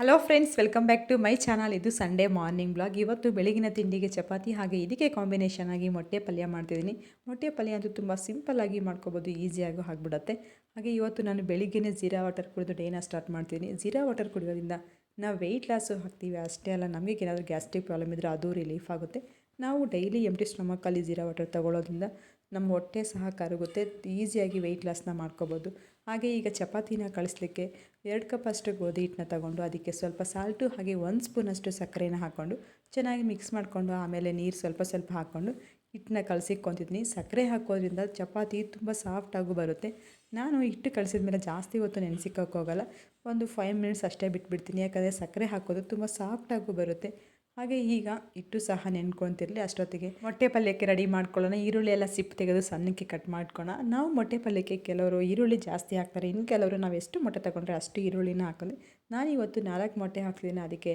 Hello friends welcome back to my channel ಇದು Sunday morning blog ಇವತ್ತು ಬೆಳಗಿನ ತಿಂಡಿಗೆ ಚಪಾತಿ ಹಾಗೆ ಇದಕ್ಕೆ ಕಾಂಬಿನೇಷನ್ ಆಗಿ ಮೊಟ್ಟೆ ಪಲ್ಯ ಮಾಡ್ತಿದ್ದೀನಿ. ಮೊಟ್ಟೆ ಪಲ್ಯ ಅಂತೂ ತುಂಬ ಸಿಂಪಲ್ಲಾಗಿ ಮಾಡ್ಕೋಬೋದು ಈಸಿಯಾಗೂ ಆಗಿಬಿಡುತ್ತೆ. ಹಾಗೆ ಇವತ್ತು ನಾನು ಬೆಳಿಗ್ಗೆನೇ ಜೀರಾ ವಾಟರ್ ಕುಡಿದು ಡೇನ ಸ್ಟಾರ್ಟ್ ಮಾಡ್ತೀನಿ ಜೀರಾ ವಾಟರ್ ಕುಡಿಯೋದ್ರಿಂದ ನಾವು ವೆಯ್ಟ್ ಲಾಸು ಹಾಕ್ತೀವಿ ಅಷ್ಟೇ ಅಲ್ಲ, ನಮಗೆ ಏನಾದರೂ ಗ್ಯಾಸ್ಟ್ರಿಕ್ ಪ್ರಾಬ್ಲಮ್ ಇದ್ದರೆ ಅದು ರಿಲೀಫ್ ಆಗುತ್ತೆ. ನಾವು ಡೈಲಿ ಎಂಟಿ ಸ್ಟೊಮಕ್ಕಲ್ಲಿ ಜೀರಾ ವಾಟರ್ ತೊಗೊಳೋದ್ರಿಂದ ನಮ್ಮ ಹೊಟ್ಟೆ ಸಹ ಕರಗುತ್ತೆ. ಈಸಿಯಾಗಿ ವೆಯ್ಟ್ ಲಾಸ್ನ ಮಾಡ್ಕೋಬೋದು. ಹಾಗೆ ಈಗ ಚಪಾತಿನ ಕಳಿಸ್ಲಿಕ್ಕೆ ಎರಡು ಕಪ್ ಅಷ್ಟು ಗೋಧಿ ಹಿಟ್ಟನ್ನ ತಗೊಂಡು ಅದಕ್ಕೆ ಸ್ವಲ್ಪ ಸಾಲ್ಟು ಹಾಗೆ ಒಂದು ಸ್ಪೂನಷ್ಟು ಸಕ್ಕರೆನ ಹಾಕ್ಕೊಂಡು ಚೆನ್ನಾಗಿ ಮಿಕ್ಸ್ ಮಾಡಿಕೊಂಡು ಆಮೇಲೆ ನೀರು ಸ್ವಲ್ಪ ಸ್ವಲ್ಪ ಹಾಕ್ಕೊಂಡು ಹಿಟ್ಟನ್ನ ಕಲಸಿಕ್ಕೊತಿದ್ದೀನಿ ಸಕ್ಕರೆ ಹಾಕೋದ್ರಿಂದ ಚಪಾತಿ ತುಂಬ ಸಾಫ್ಟಾಗೂ ಬರುತ್ತೆ. ನಾನು ಹಿಟ್ಟು ಕಳಿಸಿದ ಮೇಲೆ ಜಾಸ್ತಿ ಹೊತ್ತು ನೆನೆಸಿಕ್ಕೋಕ್ಕೋಗಲ್ಲ ಒಂದು ಫೈವ್ ಮಿನಿಟ್ಸ್ ಅಷ್ಟೇ ಬಿಟ್ಬಿಡ್ತೀನಿ. ಯಾಕಂದರೆ ಸಕ್ಕರೆ ಹಾಕೋದು ತುಂಬ ಸಾಫ್ಟಾಗೂ ಬರುತ್ತೆ. ಹಾಗೆ ಈಗ ಇಟ್ಟು ಸಹ ನೆನ್ಕೊತಿರಲಿ, ಅಷ್ಟೊತ್ತಿಗೆ ಮೊಟ್ಟೆ ಪಲ್ಯಕ್ಕೆ ರೆಡಿ ಮಾಡ್ಕೊಳ್ಳೋಣ. ಈರುಳ್ಳಿ ಎಲ್ಲ ಸಿಪ್ಪು ತೆಗೆದು ಸಣ್ಣಕ್ಕೆ ಕಟ್ ಮಾಡ್ಕೋಣ ನಾವು ಮೊಟ್ಟೆ ಪಲ್ಯಕ್ಕೆ ಕೆಲವರು ಈರುಳ್ಳಿ ಜಾಸ್ತಿ ಹಾಕ್ತಾರೆ. ಇನ್ನು ಕೆಲವರು ನಾವು ಎಷ್ಟು ಮೊಟ್ಟೆ ತಗೊಂಡ್ರೆ ಅಷ್ಟು ಈರುಳ್ಳಿನ ಹಾಕೋದು ನಾನು ಇವತ್ತು ನಾಲ್ಕು ಮೊಟ್ಟೆ ಹಾಕ್ತೀನಿ ಅದಕ್ಕೆ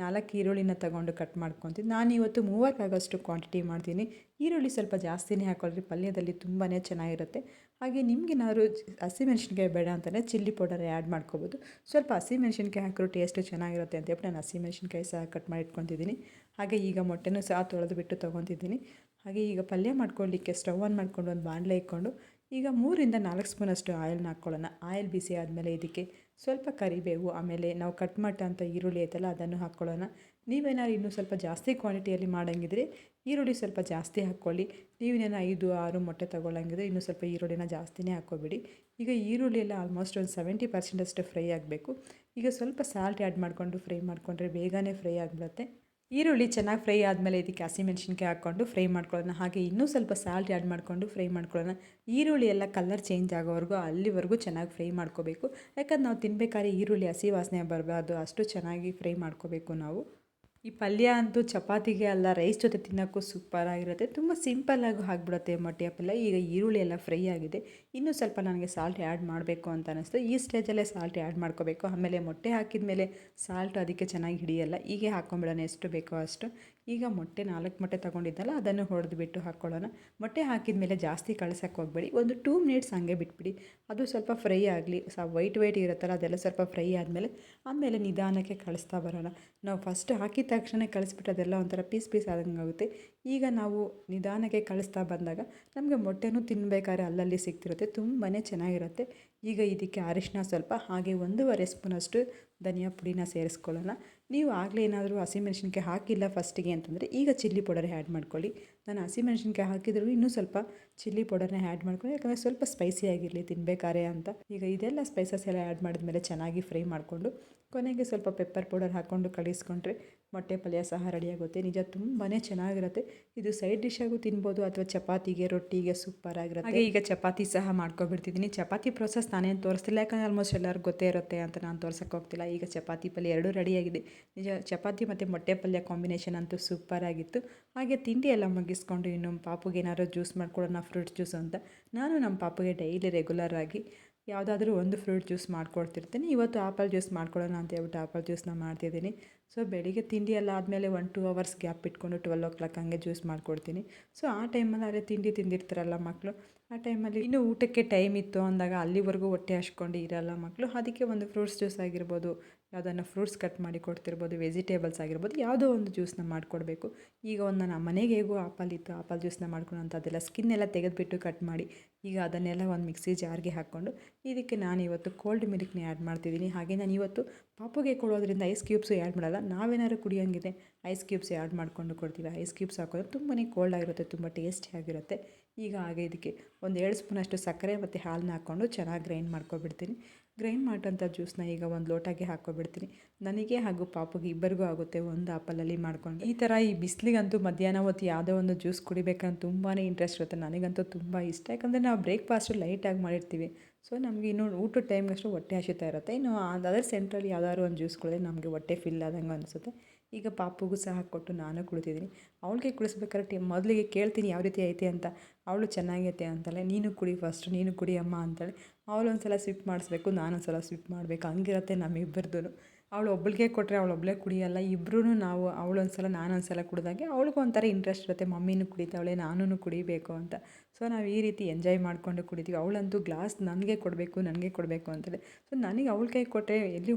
ನಾಲ್ಕು ಈರುಳ್ಳಿನ ತಗೊಂಡು ಕಟ್ ಮಾಡ್ಕೊತೀನಿ. ನಾನು ಇವತ್ತು ಮೂವತ್ತಾಗೋಷ್ಟು ಕ್ವಾಂಟಿಟಿ ಮಾಡ್ತೀನಿ. ಈರುಳ್ಳಿ ಸ್ವಲ್ಪ ಜಾಸ್ತಿನೇ ಹಾಕೊಳ್ರಿ, ಪಲ್ಯದಲ್ಲಿ ತುಂಬಾ ಚೆನ್ನಾಗಿರುತ್ತೆ. ಹಾಗೆ ನಿಮಗೇನಾದ್ರು ಹಸಿಮೆಣ್ಸಿನ್ಕಾಯಿ ಬೇಡ ಅಂತಲೇ ಚಿಲ್ಲಿ ಪೌಡರ್ ಆ್ಯಡ್ ಮಾಡ್ಕೋಬೋದು. ಸ್ವಲ್ಪ ಹಸಿಮೆಣ್ಸಿನ್ಕಾಯಿ ಹಾಕಿರೋ ಟೇಸ್ಟು ಚೆನ್ನಾಗಿರುತ್ತೆ ಅಂತ ಹೇಳ್ಬಿಟ್ಟು ನಾನು ಹಸಿಮೆಣ್ಸಿನ್ಕಾಯಿ ಸಹ ಕಟ್ ಮಾಡಿ ಇಟ್ಕೊತಿದ್ದೀನಿ ಹಾಗೆ ಈಗ ಮೊಟ್ಟೆನೂ ಸಹ ತೊಳೆದು ಬಿಟ್ಟು ತೊಗೊತಿದ್ದೀನಿ. ಹಾಗೆ ಈಗ ಪಲ್ಯ ಮಾಡ್ಕೊಳ್ಳಿಕ್ಕೆ ಸ್ಟವ್ ಆನ್ ಮಾಡ್ಕೊಂಡು ಒಂದು ಬಾಣಲೆ ಇಟ್ಕೊಂಡು ಈಗ ಮೂರಿಂದ ನಾಲ್ಕು ಸ್ಪೂನಷ್ಟು ಆಯಿಲ್ನ ಹಾಕ್ಕೊಳ್ಳೋಣ. ಆಯಿಲ್ ಬಿಸಿ ಆದಮೇಲೆ ಇದಕ್ಕೆ ಸ್ವಲ್ಪ ಕರಿಬೇವು, ಆಮೇಲೆ ನಾವು ಕಟ್ ಅಂತ ಈರುಳ್ಳಿ ಐತಲ್ಲ, ಅದನ್ನು ಹಾಕ್ಕೊಳ್ಳೋಣ. ನೀವೇನಾದ್ರು ಇನ್ನೂ ಸ್ವಲ್ಪ ಜಾಸ್ತಿ ಕ್ವಾಂಟಿಟಿಯಲ್ಲಿ ಮಾಡೋಂಗಿದ್ರೆ ಈರುಳ್ಳಿ ಸ್ವಲ್ಪ ಜಾಸ್ತಿ ಹಾಕ್ಕೊಳ್ಳಿ. ನೀವೇನೇನು ಐದು, ಆರು ಮೊಟ್ಟೆ ತಗೊಳ್ಳೋಂಗಿದ್ರೆ ಇನ್ನೂ ಸ್ವಲ್ಪ ಈರುಳ್ಳಿನ ಜಾಸ್ತಿನೇ ಹಾಕ್ಕೊಬಿಡಿ. ಈಗ ಈರುಳ್ಳಿ ಎಲ್ಲ ಆಲ್ಮೋಸ್ಟ್ ಒಂದು ಸೆವೆಂಟಿ ಪರ್ಸೆಂಟಷ್ಟು ಫ್ರೈ ಆಗಬೇಕು. ಈಗ ಸ್ವಲ್ಪ ಸಾಲ್ಟ್ ಆ್ಯಡ್ ಮಾಡಿಕೊಂಡು ಫ್ರೈ ಮಾಡಿಕೊಂಡ್ರೆ ಬೇಗನೆ ಫ್ರೈ ಆಗಿಬಿಡುತ್ತೆ. ಈರುಳ್ಳಿ ಚೆನ್ನಾಗಿ ಫ್ರೈ ಆದಮೇಲೆ ಇದಕ್ಕೆ ಹಸಿಮೆಣ್ಸಿನ್ಕಾಯಿ ಹಾಕ್ಕೊಂಡು ಫ್ರೈ ಮಾಡ್ಕೊಳ್ಳೋಣ. ಹಾಗೆ ಇನ್ನೂ ಸ್ವಲ್ಪ ಸಾಲ್ಟ್ ಆ್ಯಡ್ ಮಾಡಿಕೊಂಡು ಫ್ರೈ ಮಾಡ್ಕೊಳ್ಳೋಣ. ಈರುಳ್ಳಿ ಎಲ್ಲ ಕಲರ್ ಚೇಂಜ್ ಆಗೋವರೆಗೂ ಅಲ್ಲಿವರೆಗೂ ಚೆನ್ನಾಗಿ ಫ್ರೈ ಮಾಡ್ಕೋಬೇಕು. ಯಾಕಂದ್ರೆ ನಾವು ತಿನ್ಬೇಕಾದ್ರೆ ಈರುಳ್ಳಿ ಹಸಿ ವಾಸನೆ ಬರಬಾರ್ದು. ಅಷ್ಟು ಚೆನ್ನಾಗಿ ಫ್ರೈ ಮಾಡ್ಕೋಬೇಕು ನಾವು. ಈ ಪಲ್ಯ ಅಂತೂ ಚಪಾತಿಗೆ ಅಲ್ಲ, ರೈಸ್ ಜೊತೆ ತಿನ್ನೋಕ್ಕೂ ಸೂಪರಾಗಿರುತ್ತೆ ತುಂಬ ಸಿಂಪಲ್ಲಾಗೂ ಆಗಿಬಿಡುತ್ತೆ ಮೊಟ್ಟೆ ಪಲ್ಯ. ಈಗ ಈರುಳ್ಳಿ ಎಲ್ಲ ಫ್ರೈ ಆಗಿದೆ. ಇನ್ನೂ ಸ್ವಲ್ಪ ನನಗೆ ಸಾಲ್ಟ್ ಆ್ಯಡ್ ಮಾಡಬೇಕು ಅಂತ ಅನ್ನಿಸ್ತು ಈ ಸ್ಟೇಜಲ್ಲೇ ಸಾಲ್ಟ್ ಆ್ಯಡ್ ಮಾಡ್ಕೋಬೇಕು. ಆಮೇಲೆ ಮೊಟ್ಟೆ ಹಾಕಿದ ಮೇಲೆ ಸಾಲ್ಟ್ ಅದಕ್ಕೆ ಚೆನ್ನಾಗಿ ಹಿಡಿಯಲ್ಲ. ಹೀಗೆ ಹಾಕ್ಕೊಂಬಿಡೋಣ ಎಷ್ಟು ಬೇಕೋ ಅಷ್ಟು. ಈಗ ಮೊಟ್ಟೆ ನಾಲ್ಕು ಮೊಟ್ಟೆ ತೊಗೊಂಡಿದ್ದಲ್ಲ, ಅದನ್ನು ಹೊಡೆದು ಬಿಟ್ಟು ಹಾಕ್ಕೊಳ್ಳೋಣ ಮೊಟ್ಟೆ ಹಾಕಿದ ಮೇಲೆ ಜಾಸ್ತಿ ಕಳ್ಸೋಕ್ಕೆ ಹೋಗಬೇಡಿ. ಒಂದು ಟೂ ಮಿನಿಟ್ಸ್ ಹಂಗೆ ಬಿಟ್ಬಿಡಿ. ಅದು ಸ್ವಲ್ಪ ಫ್ರೈ ಆಗಲಿ, ಸ ವೈಟ್ ವೈಟ್ ಇರುತ್ತಲ್ಲ, ಅದೆಲ್ಲ ಸ್ವಲ್ಪ ಫ್ರೈ ಆದಮೇಲೆ ಆಮೇಲೆ ನಿಧಾನಕ್ಕೆ ಕಳಿಸ್ತಾ ಬರೋಣ. ನಾವು ಫಸ್ಟ್ ಹಾಕಿದ ತಕ್ಷಣ ಕಳಿಸ್ಬಿಟ್ಟದೆಲ್ಲ ಒಂಥರ ಪೀಸ್ ಪೀಸ್ ಆದಂಗೆ ಆಗುತ್ತೆ. ಈಗ ನಾವು ನಿಧಾನಕ್ಕೆ ಕಳಿಸ್ತಾ ಬಂದಾಗ ನಮಗೆ ಮೊಟ್ಟೆನೂ ತಿನ್ನಬೇಕಾದ್ರೆ ಅಲ್ಲಲ್ಲಿ ಸಿಗ್ತಿರುತ್ತೆ ತುಂಬಾ ಚೆನ್ನಾಗಿರುತ್ತೆ. ಈಗ ಇದಕ್ಕೆ ಅರಿಶಿನ ಸ್ವಲ್ಪ, ಹಾಗೆ ಒಂದೂವರೆ ಸ್ಪೂನಷ್ಟು ಧನಿಯಾ ಪುಡಿನ ಸೇರಿಸ್ಕೊಳ್ಳೋಣ. ನೀವು ಆಗಲೇ ಏನಾದರೂ ಹಸಿಮೆಣ್ಸಿನ್ಕಾಯಿ ಹಾಕಿಲ್ಲ ಫಸ್ಟಿಗೆ ಅಂತಂದರೆ ಈಗ ಚಿಲ್ಲಿ ಪೌಡರ್ ಆ್ಯಡ್ ಮಾಡ್ಕೊಳ್ಳಿ. ನಾನು ಹಸಿಮೆಣ್ಸಿನ್ಕಾಯಿ ಹಾಕಿದ್ರು ಇನ್ನೂ ಸ್ವಲ್ಪ ಚಿಲ್ಲಿ ಪೌಡರ್ನ ಆ್ಯಡ್ ಮಾಡ್ಕೊಳ್ಳಿ, ಯಾಕಂದರೆ ಸ್ವಲ್ಪ ಸ್ಪೈಸಿ ಆಗಿರಲಿ ತಿನ್ನಬೇಕಾರೆ ಅಂತ. ಈಗ ಇದೆಲ್ಲ ಸ್ಪೈಸಸ್ ಎಲ್ಲ ಆ್ಯಡ್ ಮಾಡಿದ್ಮೇಲೆ ಚೆನ್ನಾಗಿ ಫ್ರೈ ಮಾಡಿಕೊಂಡು ಕೊನೆಗೆ ಸ್ವಲ್ಪ ಪೆಪ್ಪರ್ ಪೌಡರ್ ಹಾಕ್ಕೊಂಡು ಕಳಿಸ್ಕೊಂಡ್ರೆ ಮೊಟ್ಟೆ ಪಲ್ಯ ಸಹ ರೆಡಿಯಾಗುತ್ತೆ. ನಿಜ ತುಂಬಾ ಚೆನ್ನಾಗಿರುತ್ತೆ. ಇದು ಸೈಡ್ ಡಿಶ್ಶಾಗೂ ತಿನ್ಬೋದು ಅಥವಾ ಚಪಾತಿಗೆ, ರೊಟ್ಟಿಗೆ ಸೂಪರ್ ಆಗಿರುತ್ತೆ. ಹಾಗೆ ಈಗ ಚಪಾತಿ ಸಹ ಮಾಡ್ಕೊಬಿಡ್ತಿದ್ದೀನಿ ಚಪಾತಿ ಪ್ರೊಸೆಸ್ ನಾನೇನು ತೋರಿಸ್ತಿಲ್ಲ. ಯಾಕಂದರೆ ಆಲ್ಮೋಸ್ಟ್ ಎಲ್ಲರಿಗೂ ಗೊತ್ತೇ ಇರುತ್ತೆ ಅಂತ ನಾನು ತೋರ್ಸೋಕೆ ಹೋಗ್ತಿಲ್ಲ. ಈಗ ಚಪಾತಿ ಪಲ್ಯ ಎರಡೂ ರೆಡಿಯಾಗಿದೆ ನಿಜ ಚಪಾತಿ ಮತ್ತು ಮೊಟ್ಟೆ ಪಲ್ಯ ಕಾಂಬಿನೇಷನ್ ಅಂತೂ ಸೂಪರ್ ಆಗಿತ್ತು. ಹಾಗೆ ತಿಂಡಿ ಎಲ್ಲ ಮುಗಿಸ್ಕೊಂಡು ಇನ್ನು ಪಾಪುಗೆ ಏನಾದ್ರು ಜ್ಯೂಸ್ ಮಾಡ್ಕೊಡೋಣ ಫ್ರೂಟ್ಸ್ ಜ್ಯೂಸ್ ಅಂತ. ನಾನು ನಮ್ಮ ಪಾಪುಗೆ ಡೈಲಿ ರೆಗ್ಯುಲರ್ ಆಗಿ ಯಾವುದಾದ್ರೂ ಒಂದು ಫ್ರೂಟ್ ಜ್ಯೂಸ್ ಮಾಡ್ಕೊಡ್ತಿರ್ತೀನಿ. ಇವತ್ತು ಆಪಲ್ ಜ್ಯೂಸ್ ಮಾಡ್ಕೊಳ್ಳೋಣ ಅಂತ ಹೇಳ್ಬಿಟ್ಟು ಆಪಲ್ ಜ್ಯೂಸ್ನ ಮಾಡ್ತಿದ್ದೀನಿ. ಸೊ ಬೆಳಿಗ್ಗೆ ತಿಂಡಿ ಎಲ್ಲ ಆದಮೇಲೆ ಒನ್ ಟೂ ಅವರ್ಸ್ ಗ್ಯಾಪ್ ಇಟ್ಕೊಂಡು ಟ್ವೆಲ್ ಓ ಕ್ಲಾಕ್ ಹಂಗೆ ಜ್ಯೂಸ್ ಮಾಡ್ಕೊಡ್ತೀನಿ. ಸೊ ಆ ಟೈಮಲ್ಲಿ ಅದೇ ತಿಂಡಿ ತಿಂದಿರ್ತಾರಲ್ಲ ಮಕ್ಕಳು ಆ ಟೈಮಲ್ಲಿ ಇನ್ನೂ ಊಟಕ್ಕೆ ಟೈಮ್ ಇತ್ತು ಅಂದಾಗ ಅಲ್ಲಿವರೆಗೂ ಹೊಟ್ಟೆ ಹಚ್ಕೊಂಡು ಇರೋಲ್ಲ ಮಕ್ಕಳು ಅದಕ್ಕೆ ಒಂದು ಫ್ರೂಟ್ಸ್ ಜ್ಯೂಸ್ ಆಗಿರ್ಬೋದು ಯಾವುದನ್ನು ಫ್ರೂಟ್ಸ್ ಕಟ್ ಮಾಡಿ ಕೊಡ್ತಿರ್ಬೋದು, ವೆಜಿಟೇಬಲ್ಸ್ ಆಗಿರ್ಬೋದು, ಯಾವುದೋ ಒಂದು ಜ್ಯೂಸನ್ನ ಮಾಡಿಕೊಡ್ಬೇಕು. ಈಗ ಒಂದು ನಾನು ಮನೆಗೆ ಹೇಗೋ ಆಪಲ್ ಇತ್ತು, ಆಪಲ್ ಜ್ಯೂಸನ್ನ ಮಾಡ್ಕೊಂಡು ಸ್ಕಿನ್ನೆಲ್ಲ ಸ್ಕಿನ್ ತೆಗೆದುಬಿಟ್ಟು ಕಟ್ ಮಾಡಿ, ಈಗ ಅದನ್ನೆಲ್ಲ ಒಂದು ಮಿಕ್ಸಿ ಜಾರ್ಗೆ ಹಾಕ್ಕೊಂಡು, ಇದಕ್ಕೆ ನಾನು ಇವತ್ತು ಕೋಲ್ಡ್ ಮಿಲ್ಕ್ನ ಆ್ಯಡ್ ಮಾಡ್ತಿದ್ದೀನಿ. ಹಾಗೆ ನಾನು ಇವತ್ತು ಪಾಪುಗೆ ಕೊಡೋದ್ರಿಂದ ಐಸ್ ಕ್ಯೂಬ್ಸು ಆ್ಯಡ್ ಮಾಡಲ್ಲ, ನಾವೇನಾದ್ರು ಕುಡಿಯೋಂಗಿದೆ ಐಸ್ ಕ್ಯೂಬ್ಸ್ ಆ್ಯಡ್ ಮಾಡಿಕೊಂಡು ಕೊಡ್ತೀವಿ. ಐಸ್ ಕ್ಯೂಬ್ಸ್ ಹಾಕೋದ್ರೆ ತುಂಬಾ ಕೋಲ್ಡ್ ಆಗಿರುತ್ತೆ, ತುಂಬ ಟೇಸ್ಟಿಯಾಗಿರುತ್ತೆ ಈಗ ಹಾಗೆ ಇದಕ್ಕೆ ಒಂದು ಎರಡು ಸ್ಪೂನಷ್ಟು ಸಕ್ಕರೆ ಮತ್ತು ಹಾಲನ್ನ ಹಾಕ್ಕೊಂಡು ಚೆನ್ನಾಗಿ ಗ್ರೈಂಡ್ ಮಾಡ್ಕೊಬಿಡ್ತೀನಿ. ಗ್ರೈಂಡ್ ಮಾಡೋಂಥ ಜ್ಯೂಸನ್ನ ಈಗ ಒಂದು ಲೋಟಗೆ ಹಾಕ್ಕೊಬಿಡ್ತೀನಿ. ನನಗೆ ಹಾಗೂ ಪಾಪುಗೆ ಇಬ್ಬರಿಗೂ ಆಗುತ್ತೆ ಒಂದು ಆಪಲಲ್ಲಿ ಮಾಡ್ಕೊಂಡು. ಈ ಥರ ಈ ಬಿಸಿಲಿಗಂತೂ ಮಧ್ಯಾಹ್ನ ಹೊತ್ತು ಯಾವುದೋ ಒಂದು ಜ್ಯೂಸ್ ಕುಡಿಬೇಕಂತ ತುಂಬಾ ಇಂಟ್ರೆಸ್ಟ್ ಇರುತ್ತೆ. ನನಗಂತೂ ತುಂಬ ಇಷ್ಟ. ಯಾಕಂದರೆ ನಾವು ಬ್ರೇಕ್ಫಾಸ್ಟು ಲೈಟಾಗಿ ಮಾಡಿರ್ತೀವಿ. ಸೊ ನಮಗೆ ಇನ್ನೂ ಊಟದ ಟೈಮ್ಗಷ್ಟು ಹೊಟ್ಟೆ ಹಸಿತಾ ಇರುತ್ತೆ. ಇನ್ನು ಅದರ್ ಸೆಂಟ್ರಲ್ಲಿ ಯಾವ್ದಾದ್ರು ಒಂದು ಜ್ಯೂಸ್ ಕುಡಿದ್ರೆ ನಮಗೆ ಹೊಟ್ಟೆ ಫಿಲ್ ಆದಂಗೆ ಅನಿಸುತ್ತೆ. ಈಗ ಪಾಪುಗೂ ಸಹ ಕೊಟ್ಟು ನಾನು ಕುಡಿತಿದ್ದೀನಿ ಅವಳಿಗೆ ಕುಳಿಸ್ಬೇಕಾದ್ರೆ ಟಿ ಮೊದಲಿಗೆ ಕೇಳ್ತೀನಿ ಯಾವ ರೀತಿ ಐತೆ ಅಂತ. ಅವಳು ಚೆನ್ನಾಗೈತೆ ಅಂತಾಳೆ ನೀನು ಕುಡಿ ಫಸ್ಟ್ ನೀನು ಕುಡಿ ಅಮ್ಮ ಅಂತಾಳೆ. ಅವಳು ಒಂದು ಸಲ ಸ್ವಿಪ್ ಮಾಡಿಸ್ಬೇಕು ನಾನೊಂದು ಸಲ ಸ್ವಿಪ್ ಮಾಡಬೇಕು, ಹಂಗಿರತ್ತೆ ನಮ್ಮಿಬ್ಬರದ್ದು ಅವಳು ಒಬ್ಬಳಿಗೆ ಕೊಟ್ಟರೆ ಅವಳು ಒಬ್ಬಳೇ ಕುಡಿಯೋಲ್ಲ ಇಬ್ಬರೂ ನಾವು ಅವಳು ಒಂದು ಸಲ ನಾನು ಒಂದು ಸಲ ಕುಡಿದಾಗೆ ಅವಳಿಗೂ ಒಂಥರ ಇಂಟ್ರೆಸ್ಟ್ ಇರುತ್ತೆ, ಮಮ್ಮಿನೂ ಕುಡಿತಾವಳೆ ನಾನೂ ಕುಡಿಬೇಕು ಅಂತ. ಸೊ ನಾವು ಈ ರೀತಿ ಎಂಜಾಯ್ ಮಾಡಿಕೊಂಡು ಕುಡಿತೀವಿ. ಅವಳಂತೂ ಗ್ಲಾಸ್ ನನಗೆ ಕೊಡಬೇಕು ನನಗೆ ಕೊಡಬೇಕು ಅಂತಲೇ ಸೊ ನನಗೆ ಅವಳ ಕೈ ಕೊಟ್ಟರೆ ಎಲ್ಲಿ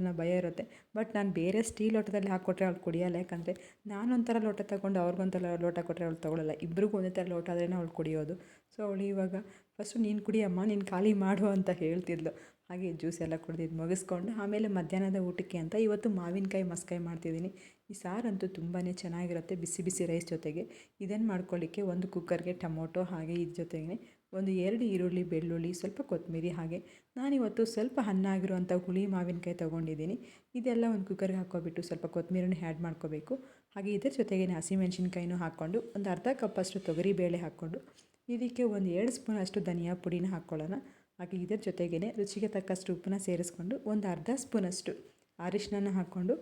ಅನ್ನೋ ಭಯ ಇರುತ್ತೆ. ಬಟ್ ನಾನು ಬೇರೆ ಸ್ಟೀಲ್ ಲೋಟದಲ್ಲಿ ಹಾಕ್ಕೊಟ್ರೆ ಅವಳು ಕುಡಿಯೋಲ್ಲ, ಯಾಕಂದರೆ ನಾನೊಂಥರ ಲೋಟ ತಗೊಂಡು ಅವ್ರಿಗೊಂಥರ ಲೋಟ ಕೊಟ್ಟರೆ ಅವಳು ತೊಗೊಳಲ್ಲ. ಇಬ್ರಿಗೂ ಒಂದೇ ಥರ ಲೋಟ ಆದ್ರೇ ಅವಳು ಕುಡಿಯೋದು. ಸೊ ಅವಳು ಇವಾಗ, ಫಸ್ಟು ನೀನು ಕುಡಿಯಮ್ಮ, ನೀನು ಖಾಲಿ ಮಾಡು ಅಂತ ಹೇಳ್ತಿದ್ಲು. ಹಾಗೆ ಜ್ಯೂಸ್ ಎಲ್ಲ ಕುಡ್ದಿದ್ದು ಮುಗಿಸ್ಕೊಂಡು ಆಮೇಲೆ ಮಧ್ಯಾಹ್ನದ ಊಟಕ್ಕೆ ಅಂತ ಇವತ್ತು ಮಾವಿನಕಾಯಿ ಮಸ್ಕಾಯಿ ಮಾಡ್ತಿದ್ದೀನಿ. ಈ ಸಾರಂತೂ ತುಂಬಾ ಚೆನ್ನಾಗಿರುತ್ತೆ ಬಿಸಿ ಬಿಸಿ ರೈಸ್ ಜೊತೆಗೆ. ಇದನ್ನು ಮಾಡ್ಕೊಳ್ಳಿಕ್ಕೆ ಒಂದು ಕುಕ್ಕರ್ಗೆ ಟೊಮೊಟೊ ಹಾಗೆ ಇದ್ರ ಜೊತೆಗೆ ಒಂದು ಎರಡು ಈರುಳ್ಳಿ, ಬೆಳ್ಳುಳ್ಳಿ, ಸ್ವಲ್ಪ ಕೊತ್ತಂಬರಿ ಹಾಗೆ. ನಾನಿವತ್ತು ಸ್ವಲ್ಪ ಹಣ್ಣಾಗಿರುವಂಥ ಹುಳಿ ಮಾವಿನಕಾಯಿ ತೊಗೊಂಡಿದ್ದೀನಿ. ಇದೆಲ್ಲ ಒಂದು ಕುಕ್ಕರ್ಗೆ ಹಾಕೋಬಿಟ್ಟು ಸ್ವಲ್ಪ ಕೊತ್ತಂಬರಿನ ಆ್ಯಡ್ ಮಾಡ್ಕೋಬೇಕು. ಹಾಗೆ ಇದರ ಜೊತೆಗೆ ಹಸಿಮೆಣ್ಸಿನ್ಕಾಯಿನೂ ಹಾಕ್ಕೊಂಡು ಒಂದು ಅರ್ಧ ಕಪ್ಪಷ್ಟು ತೊಗರಿ ಬೇಳೆ ಹಾಕ್ಕೊಂಡು ಇದಕ್ಕೆ ಒಂದು ಎರಡು ಸ್ಪೂನ್ ಅಷ್ಟು ಧನಿಯಾ ಪುಡಿನ ಹಾಕ್ಕೊಳ್ಳೋಣ. ಹಾಗೆ ಇದರ ಜೊತೆಗೇ ರುಚಿಗೆ ತಕ್ಕಷ್ಟು ಉಪ್ಪನ್ನ ಸೇರಿಸ್ಕೊಂಡು ಒಂದು ಅರ್ಧ ಸ್ಪೂನಷ್ಟು ಅರಿಶಿನ ಹಾಕ್ಕೊಂಡು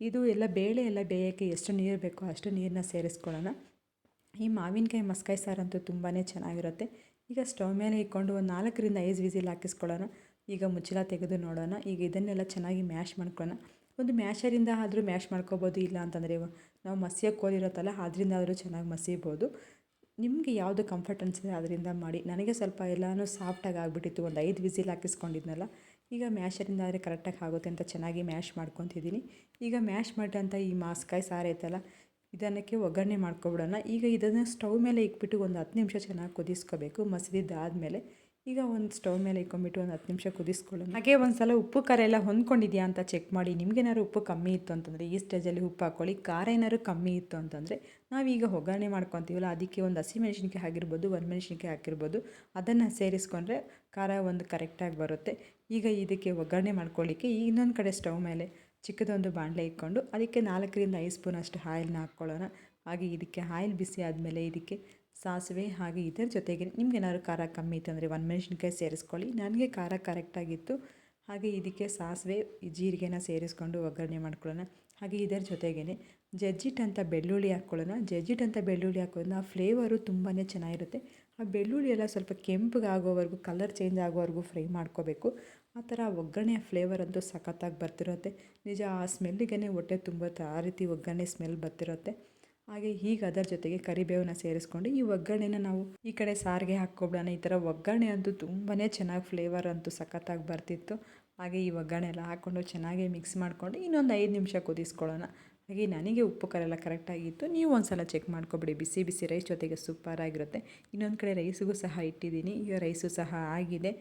ಇದು ಎಲ್ಲ ಬೇಳೆ ಎಲ್ಲ ಬೇಯೋಕ್ಕೆ ಎಷ್ಟು ನೀರು ಬೇಕೋ ಅಷ್ಟು ನೀರನ್ನ ಸೇರಿಸ್ಕೊಳ್ಳೋಣ. ಈ ಮಾವಿನಕಾಯಿ ಮಸ್ಕಾಯಿ ಸಾರಂತೂ ತುಂಬಾ ಚೆನ್ನಾಗಿರುತ್ತೆ. ಈಗ ಸ್ಟವ್ ಮೇಲೆ ಇಕ್ಕೊಂಡು ಒಂದು ನಾಲ್ಕರಿಂದ ಐದು ವಿಸಿಲ್ ಹಾಕಿಸ್ಕೊಳ್ಳೋಣ. ಈಗ ಮುಚ್ಚಲ ತೆಗೆದು ನೋಡೋಣ. ಈಗ ಇದನ್ನೆಲ್ಲ ಚೆನ್ನಾಗಿ ಮ್ಯಾಶ್ ಮಾಡ್ಕೊಳ್ಳೋಣ. ಒಂದು ಮ್ಯಾಶರಿಂದ ಆದರೂ ಮ್ಯಾಶ್ ಮಾಡ್ಕೋಬೋದು ಇಲ್ಲ ಅಂತಂದರೆ ನಾವು ಮಸಿಯೋಕ್ಕೆ ಕೋಲಿರುತ್ತಲ್ಲ ಅದರಿಂದ ಆದರೂ ಚೆನ್ನಾಗಿ ಮಸಿಬೋದು ನಿಮಗೆ ಯಾವುದು ಕಂಫರ್ಟ್ ಅನಿಸಿದೆ ಅದರಿಂದ ಮಾಡಿ. ನನಗೆ ಸ್ವಲ್ಪ ಎಲ್ಲನೂ ಸಾಫ್ಟಾಗಿ ಆಗಿಬಿಟ್ಟಿತ್ತು. ಒಂದು ಐದು ವಿಸಿಲ್ ಹಾಕಿಸ್ಕೊಂಡಿದ್ನಲ್ಲ, ಈಗ ಮ್ಯಾಶರಿಂದ ಆದರೆ ಕರೆಕ್ಟಾಗಿ ಆಗುತ್ತೆ ಅಂತ ಚೆನ್ನಾಗಿ ಮ್ಯಾಶ್ ಮಾಡ್ಕೊತಿದ್ದೀನಿ ಈಗ ಮ್ಯಾಶ್ ಮಾಡಿದಂಥ ಈ ಮಾಸ್ಕಾಯಿ ಸಾರು ಐತಲ್ಲ, ಇದನ್ನಕ್ಕೆ ಒಗ್ಗರಣೆ ಮಾಡ್ಕೊಬಿಡೋಣ. ಈಗ ಇದನ್ನು ಸ್ಟವ್ ಮೇಲೆ ಇಕ್ಬಿಟ್ಟು ಒಂದು ಹತ್ತು ನಿಮಿಷ ಚೆನ್ನಾಗಿ ಕುದಿಸ್ಕೋಬೇಕು. ಮಸಿದಿದ್ದಾದಮೇಲೆ ಈಗ ಒಂದು ಸ್ಟವ್ ಮೇಲೆ ಇಕ್ಕೊಂಬಿಟ್ಟು ಒಂದು ಹತ್ತು ನಿಮಿಷ ಕುದಿಸ್ಕೊಳ್ಳೋಣ. ಹಾಗೆ ಒಂದು ಸಲ ಉಪ್ಪು, ಖಾರ ಎಲ್ಲ ಹೊಂದ್ಕೊಂಡಿದೆಯಾ ಅಂತ ಚೆಕ್ ಮಾಡಿ. ನಿಮಗೇನಾದ್ರು ಉಪ್ಪು ಕಮ್ಮಿ ಇತ್ತು ಅಂತಂದರೆ, ಈ ಸ್ಟೇಜಲ್ಲಿ ಉಪ್ಪು ಹಾಕ್ಕೊಳ್ಳಿ ಖಾರ ಏನಾದ್ರು ಕಮ್ಮಿ ಇತ್ತು ಅಂತಂದರೆ ನಾವೀಗ ಒಗ್ಗರಣೆ ಮಾಡ್ಕೊತೀವಲ್ಲ, ಅದಕ್ಕೆ ಒಂದು ಹಸಿಮೆಣ್ಸಿನ್ಕಾಯಿ ಆಗಿರ್ಬೋದು ಮೆಣಸಿನಕಾಯಿ ಹಾಕಿರ್ಬೋದು, ಅದನ್ನು ಸೇರಿಸ್ಕೊಂಡ್ರೆ ಖಾರ ಒಂದು ಕರೆಕ್ಟಾಗಿ ಬರುತ್ತೆ. ಈಗ ಇದಕ್ಕೆ ಒಗ್ಗರಣೆ ಮಾಡ್ಕೊಳ್ಳಿಕ್ಕೆ ಇನ್ನೊಂದು ಕಡೆ ಸ್ಟವ್ ಮೇಲೆ ಚಿಕ್ಕದೊಂದು ಬಾಣಲೆ ಇಟ್ಕೊಂಡು ಅದಕ್ಕೆ ನಾಲ್ಕರಿಂದ ಐದು ಸ್ಪೂನ್ ಅಷ್ಟು ಆಯಿಲ್ನ ಹಾಕ್ಕೊಳ್ಳೋಣ. ಹಾಗೆ ಇದಕ್ಕೆ ಆಯಿಲ್ ಬಿಸಿ ಆದಮೇಲೆ ಇದಕ್ಕೆ ಸಾಸಿವೆ ಹಾಗೆ ಇದರ ಜೊತೆಗೆ ನಿಮ್ಗೇನಾದ್ರು ಖಾರ ಕಮ್ಮಿ ಇತ್ತು ಅಂದರೆ ಒಂದು ಮೆಣಸಿನ್ಕಾಯಿ ಸೇರಿಸ್ಕೊಳ್ಳಿ. ನನಗೆ ಖಾರ ಕರೆಕ್ಟಾಗಿತ್ತು ಹಾಗೆ ಇದಕ್ಕೆ ಸಾಸಿವೆ, ಜೀರಿಗೆನ ಸೇರಿಸ್ಕೊಂಡು ಒಗ್ಗರಣೆ ಮಾಡ್ಕೊಳ್ಳೋಣ. ಹಾಗೆ ಇದರ ಜೊತೆಗೇ ಜಜ್ಜಿಟ್ ಅಂತ ಬೆಳ್ಳುಳ್ಳಿ ಹಾಕ್ಕೊಳ್ಳೋಣ. ಜಜ್ಜಿಟ್ ಅಂತ ಬೆಳ್ಳುಳ್ಳಿ ಹಾಕೋದ್ರಿಂದ ಆ ಫ್ಲೇವರು ತುಂಬಾ ಚೆನ್ನಾಗಿರುತ್ತೆ. ಆ ಬೆಳ್ಳುಳ್ಳಿ ಎಲ್ಲ ಸ್ವಲ್ಪ ಕೆಂಪಗೆ ಆಗೋವರೆಗೂ ಕಲರ್ ಚೇಂಜ್ ಆಗೋವರೆಗೂ ಫ್ರೈ ಮಾಡ್ಕೋಬೇಕು. ಆ ಥರ ಒಗ್ಗರಣೆ ಫ್ಲೇವರ್ ಅಂತೂ ಸಖತ್ತಾಗಿ ಬರ್ತಿರುತ್ತೆ. ನಿಜ ಆ ಸ್ಮೆಲ್ಲಿಗೆ ಹೊಟ್ಟೆ ತುಂಬುತ್ತೆ ಆ ರೀತಿ ಒಗ್ಗರಣೆ ಸ್ಮೆಲ್ ಬರ್ತಿರುತ್ತೆ. ಹಾಗೆ ಈಗ ಅದರ ಜೊತೆಗೆ ಕರಿಬೇವನ್ನ ಸೇರಿಸ್ಕೊಂಡು ಈ ಒಗ್ಗರಣೆನ ನಾವು ಈ ಕಡೆ ಸಾರಿಗೆ ಹಾಕ್ಕೊಬಿಡೋಣ. ಈ ಥರ ಒಗ್ಗರಣೆ ಅಂತೂ ತುಂಬಾ ಚೆನ್ನಾಗಿ ಫ್ಲೇವರ್ ಅಂತೂ ಸಖತ್ತಾಗಿ ಬರ್ತಿತ್ತು. ಹಾಗೆ ಈ ಒಗ್ಗರಣೆ ಎಲ್ಲ ಹಾಕ್ಕೊಂಡು ಚೆನ್ನಾಗಿ ಮಿಕ್ಸ್ ಮಾಡಿಕೊಂಡು ಇನ್ನೊಂದು ಐದು ನಿಮಿಷ ಕುದಿಸ್ಕೊಳ್ಳೋಣ. ಹಾಗೆ ನನಗೆ ಉಪ್ಪು, ಖಾರ ಎಲ್ಲ ಕರೆಕ್ಟಾಗಿತ್ತು ನೀವು ಒಂದು ಸಲ ಚೆಕ್ ಮಾಡ್ಕೊಬಿಡಿ. ಬಿಸಿ ಬಿಸಿ ರೈಸ್ ಜೊತೆಗೆ ಸೂಪರಾಗಿರುತ್ತೆ ಇನ್ನೊಂದು ಕಡೆ ರೈಸಿಗೂ ಸಹ ಇಟ್ಟಿದ್ದೀನಿ. ಈಗ ರೈಸು ಸಹ ಆಗಿದೆ.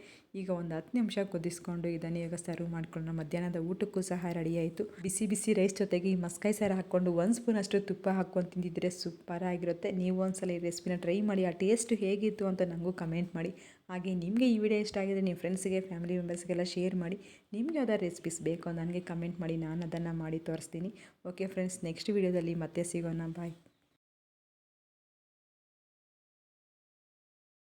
ಈಗ ಒಂದು ಹತ್ತು ನಿಮಿಷ ಕುದಿಸ್ಕೊಂಡು ಇದನ್ನು ಈಗ ಸರ್ವ್ ಮಾಡ್ಕೊಂಡು ಮಧ್ಯಾಹ್ನದ ಊಟಕ್ಕೂ ಸಹ ರೆಡಿ ಆಯಿತು. ಬಿಸಿ ಬಿಸಿ ರೈಸ್ ಜೊತೆಗೆ ಈ ಮಸ್ಕಾಯಿ ಸಾರು ಹಾಕ್ಕೊಂಡು ಒಂದು ಸ್ಪೂನ್ ಅಷ್ಟು ತುಪ್ಪ ಹಾಕ್ಕೊಂಡು ಸೂಪರ್ ಆಗಿರುತ್ತೆ. ನೀವು ಒಂದು ಸಲ ಈ ರೆಸಿಪಿನ ಟ್ರೈ ಮಾಡಿ. ಆ ಟೇಸ್ಟ್ ಹೇಗಿತ್ತು ಅಂತ ನನಗೂ ಕಮೆಂಟ್ ಮಾಡಿ. ಹಾಗೆ ನಿಮಗೆ ಈ ವಿಡಿಯೋ ಇಷ್ಟ ಆಗಿದೆ ನಿಮ್ಮ ಫ್ರೆಂಡ್ಸ್ಗೆ ಫ್ಯಾಮಿಲಿ ಮೆಂಬರ್ಸ್ಗೆಲ್ಲ ಶೇರ್ ಮಾಡಿ. ನಿಮಗೆ ಯಾವ್ದಾರು ರೆಸಿಪೀಸ್ ಬೇಕೋ ನನಗೆ ಕಮೆಂಟ್ ಮಾಡಿ. ನಾನು ಅದನ್ನು ಮಾಡಿ ತೋರಿಸ್ತೀನಿ. ಓಕೆ ಫ್ರೆಂಡ್ಸ್ ನೆಕ್ಸ್ಟ್ ವೀಡಿಯೋದಲ್ಲಿ ಮತ್ತೆ ಸಿಗೋಣ. ಬಾಯ್